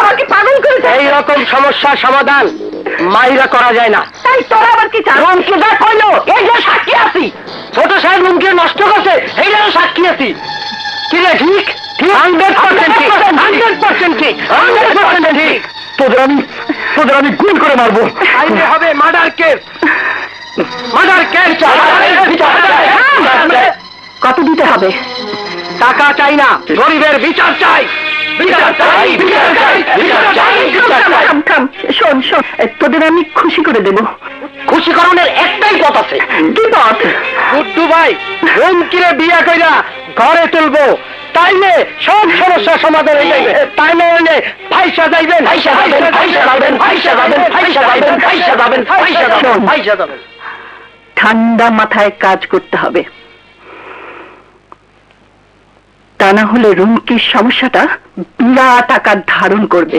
আমাকে পাগল করেছে এই রকম সমস্যার সমাধান মাইরা করা যায় না। তাই তোরা আবার কি রুমকি যা কইলো। এই যে সাক্ষী আছি। ছোট সাহেব রুমকে নষ্ট করছে এই যে সাক্ষী আছি। কি রে ঠিক? হান্ড্রেড পার্সেন্ট ঠিক। হান্ড্রেড পার্সেন্ট ঠিক। হান্ড্রেড পার্সেন্ট ঠিক। তোদের আমি তোদের আমি করে মারবো। আইনে হবে মার্ডার কেস মার্ডার কেস কত দিতে হবে? টাকা চাই না গরিবের বিচার চাই। তোদের আমি খুশি করে দেব। খুশি করণের একটাই পথ আছে। কি পথ? গুড্ডু ভাই রুমকিরে বিয়া কইরা ঘরে তুলবো। তাইলে সব সমস্যার সমাধান হয়ে যাবে তাই না হইলে ফাইসা যাইবেন। ফাইসা যাবেন ফাইসা যাবেন ফাইসা যাবেন ফাইসা যাবেন ফাইসা যাবেন ফাইসা যাবেন ফাইসা যাবেন। ঠান্ডা মাথায় কাজ করতে হবে। তা না হলে রুমকির সমস্যাটা বিরাট আকার ধারণ করবে।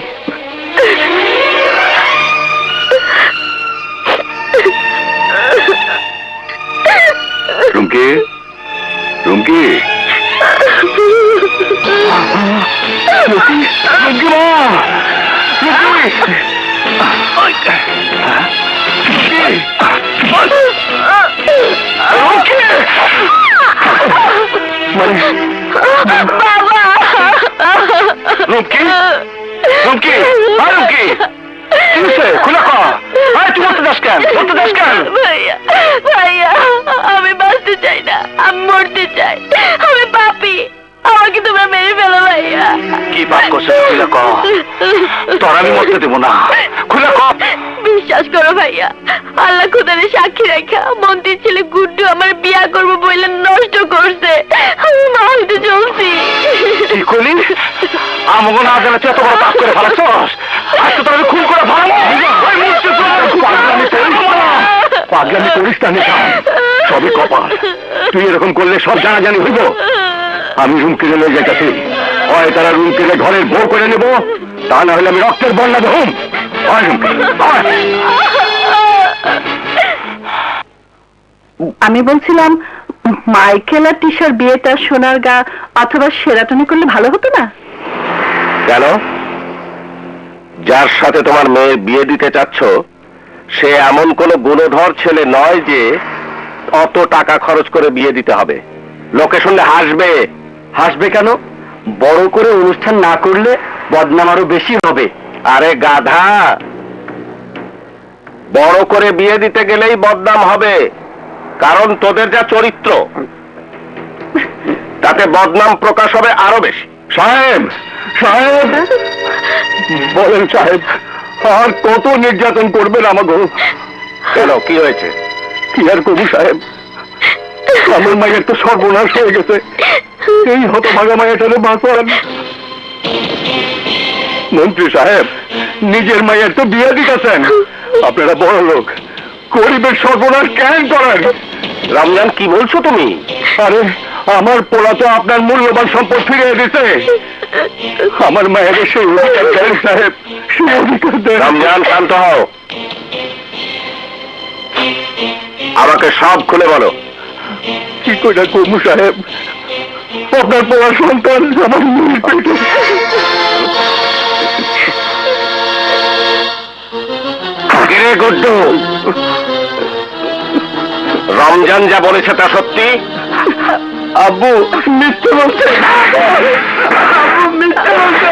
রুমকি? রুমকি? রুমকি! মা রুমকি! রুমকি? রুমকি? হ্যাঁ রুমকি। কি হয়েছে? খুলে কর তুই বলতে যাস কেন? বলতে যাস কেন? ভাইয়া ভাইয়া আমি বাঁচতে চাই না আমি মরতে চাই। আমি পাপি। আমাকে তোমরা মেরে ফেলো ভাইয়া। কি বাপ করছে? খুলে ক। তোর আমি মরতে দেবো না। খুলে ক। বিশ্বাস করো ভাইয়া। আল্লাহ খুদারে সাক্ষী রেখা মন্ত্রীর ছেলে গুড্ডু আমার বিয়া করব বলে নষ্ট করছে। কি করলি আমাকে না এত বড় পাপ করে আজ তো তোর খুন করে পাগলামি করিস না। পাগলামি করিস না নিশা সবই কপাল। তুই এরকম করলে সব জানাজানি হইব। আমি রুম কিনে লয়ে যাইতেছি। হয় তারা রুম কিনে ঘরের বউ করে নেব তা না হলে আমি রক্তের বন্যা দেহুম। হয় রুম হয়। আমি বলছিলাম মাইকেল আর টিশার বিয়েটা সোনার গা অথবা সেরাটনে করলে ভালো হতো না? কেন? যার সাথে তোমার মেয়ের বিয়ে দিতে চাচ্ছ, সে এমন কোন গুণধর ছেলে নয় যে অত টাকা খরচ করে বিয়ে দিতে হবে। লোকে শুনলে হাসবে। হাসবে কেন? বড় করে অনুষ্ঠান না করলে বদনাম আরও বেশি হবে। আরে গাধা! বড় করে বিয়ে দিতে গেলেই বদনাম হবে। কারণ তোদের যা চরিত্র, তাতে বদনাম প্রকাশ হবে আরও বেশি। সাহেব সাহেব! বলেন, সাহেব, আর কত নির্যাতন করবেন আমাকে কেন কি হয়েছে? কি আর সাহেব? আমার মায়ের তো সর্বনাশ হয়ে গেছে। এই হতো ভাগা মায়ের বাঁচান। মন্ত্রী সাহেব, নিজের মায়ের তো বিয়ে দিতেছেন। আপনারা বড় লোক গরিবের সর্বনাশ কেন করেন? রমজান কি বলছো তুমি? আরে আমার পোলা তো আপনার মূল্যবান সম্পদ ফিরিয়ে দিতে আমার মায়ের সেই অধিকার সাহেব। সেই অধিকার রমজান শান্ত হও। আমাকে সব খুলে বলো। কি করে কর্মু সাহেব? আপনার পোলা সন্তান আমার মেয়ের পেটে। গুড্ডু? রমজান যা বলেছে তা সত্যি? আব্বু মিথ্যে বলছে। আব্বু মিথ্যে বলছে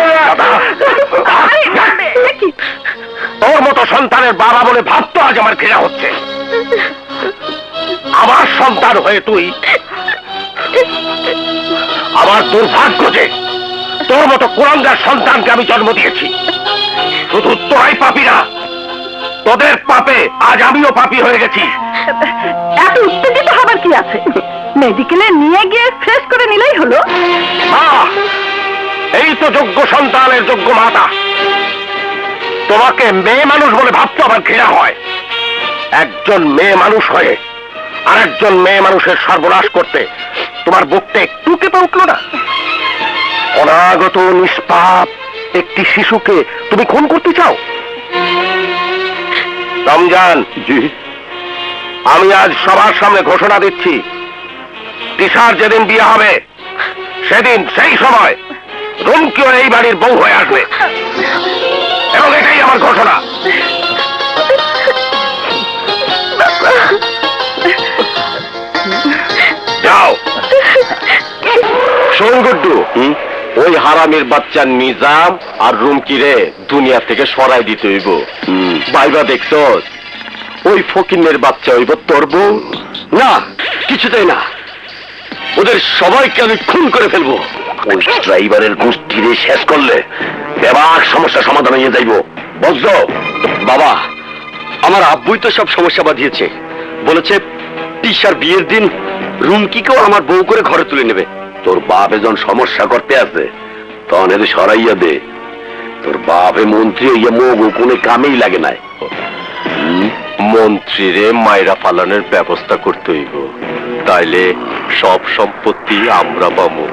তোর মতো সন্তানের বাবা বলে ভাবতো আজ আমার ঘৃণা হচ্ছে। আমার সন্তান হয়ে তুই আমার দুর্ভাগ্য যে তোর মতো কোরআনদার সন্তানকে আমি জন্ম দিয়েছি। শুধু তোরাই পাপি না তোদের পাপে আজ আমিও পাপি হয়ে গেছি। কি আছে। মেডিকেলে নিয়ে গিয়ে ফ্রেশ করে নিলেই হলো। এই তো যোগ্য সন্তানের যোগ্য মাতা। তোমাকে মেয়ে মানুষ বলে ভাবতো আমার ঘৃণা হয়। একজন মেয়ে মানুষ হয়ে আর একজন মেয়ে মানুষের সর্বনাশ করতে তোমার বুকটা একটু কেঁপে উঠল না? অনাগত নিষ্পাপ একটি শিশুকে তুমি খুন করতে চাও? রমজান। জি। আমি আজ সবার সামনে ঘোষণা দিচ্ছি। তিসার যেদিন বিয়ে হবে সেদিন সেই সময় রুমকিও এই বাড়ির বউ হয়ে আসবে। এবং এটাই আমার ঘটনা যাও। শোন গুড্ডু ওই হারামের বাচ্চা নিজাম আর রুমকিরে দুনিয়া থেকে সরাই দিতে হইব। বাইবা দেখছ? ওই ফকিনের বাচ্চা হইব তোর বউ? না, কিছুতেই না। ওদের সবাইকে আমি খুন করে ফেলব। ওই ড্রাইভারের গোষ্ঠীরে শেষ করলে এবার সমস্যা সমাধান হয়ে যাইব। বুঝছ? বাবা, আমার আব্বুই তো সব সমস্যা বাঁধিয়েছে। বলেছে তিশার বিয়ের দিন রুমকিকেও আমার বউ করে ঘরে তুলে নেবে। তোর বাপ যখন সমস্যা করতে আছে তখন এদের সরাইয়া দে। তোর বাপে মন্ত্রী হইয়া মোগ কোনো কামেই লাগে নাই। মন্ত্রীরে মায়েরা পালনের ব্যবস্থা করতে হইব। তাইলে সব সম্পত্তি আমরা পাবো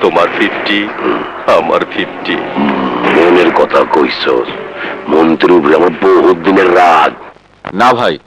তোমার ফিফটি আমার ফিফটি। মনের কথা কইস মন্ত্রীর উপরে আমার বহুত দিনের রাগ। না ভাই